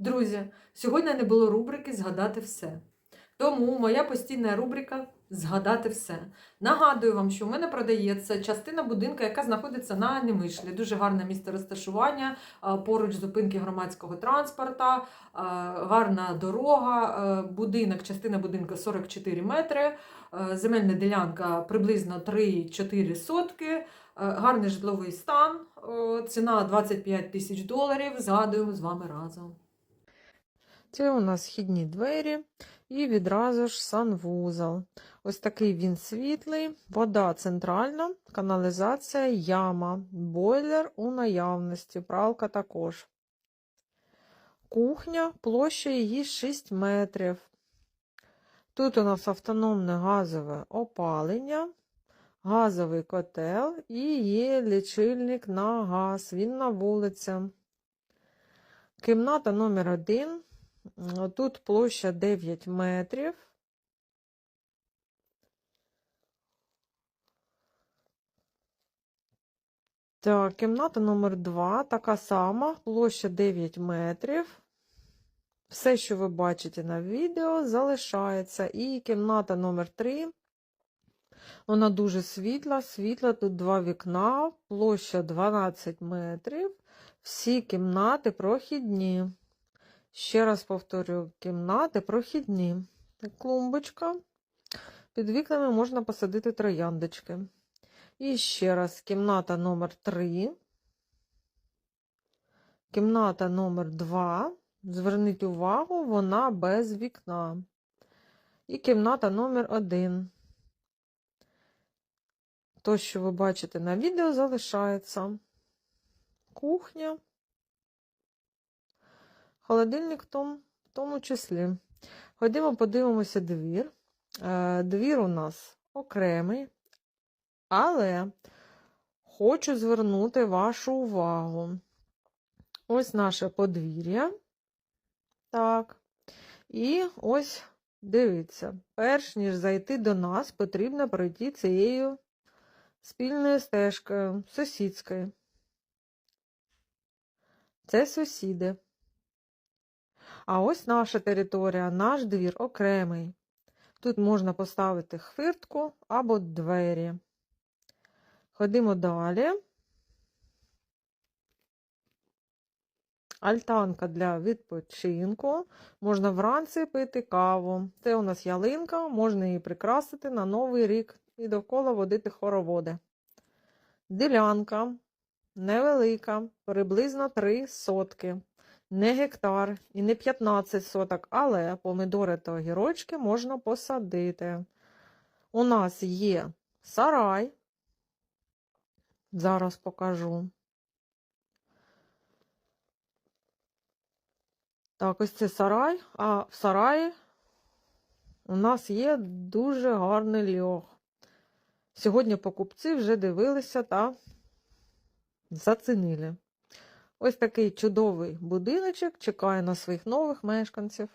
Друзі, сьогодні не було рубрики Згадати все. Тому моя постійна рубрика Згадати все. Нагадую вам, що в мене продається частина будинку, яка знаходиться на Немишлі. Дуже гарне місце розташування, поруч зупинки громадського транспорту, гарна дорога, будинок, частина будинку 44 метри, земельна ділянка приблизно 3-4 сотки, гарний житловий стан, ціна 25 тисяч доларів. Згадуємо з вами разом. Це у нас східні двері і відразу ж санвузол. Ось такий він світлий, вода центральна, каналізація, яма, бойлер у наявності, пралка також. Кухня, площа її 6 метрів. Тут у нас автономне газове опалення, газовий котел і є лічильник на газ. Він на вулиці. Кімната номер 1. Тут площа 9 метрів. Так, кімната номер 2, така сама, площа 9 метрів. Все, що ви бачите на відео, залишається. І кімната номер 3. Вона дуже світла, світла, тут два вікна, площа 12 метрів. Всі кімнати прохідні. Ще раз повторюю, кімнати прохідні. Клумбочка. Під вікнами можна посадити трояндочки. І ще раз, кімната номер 3. Кімната номер 2. Зверніть увагу, вона без вікна. І кімната номер 1. То, що ви бачите на відео, залишається. Кухня. Холодильник в тому, в тому числі. Ходімо, подивимося двір. Е, Двір у нас окремий, але хочу звернути вашу увагу. Ось наше подвір'я. Так. І ось дивіться, перш ніж зайти до нас, потрібно пройти цією спільною стежкою, сусідською. Це сусіди. А ось наша територія, наш двір окремий. Тут можна поставити хвиртку або двері. Ходимо далі. Альтанка для відпочинку. Можна вранці пити каву. Це у нас ялинка, можна її прикрасити на Новий рік і довкола водити хороводи. Ділянка невелика, приблизно 3 сотки не гектар і не 15 соток, але помидори та огірочки можна посадити. У нас є сарай. Зараз покажу. Так, ось це сарай, а в сараї у нас є дуже гарний льох. Сьогодні покупці вже дивилися та зацінили. Ось такий чудовий будиночок чекає на своїх нових мешканців.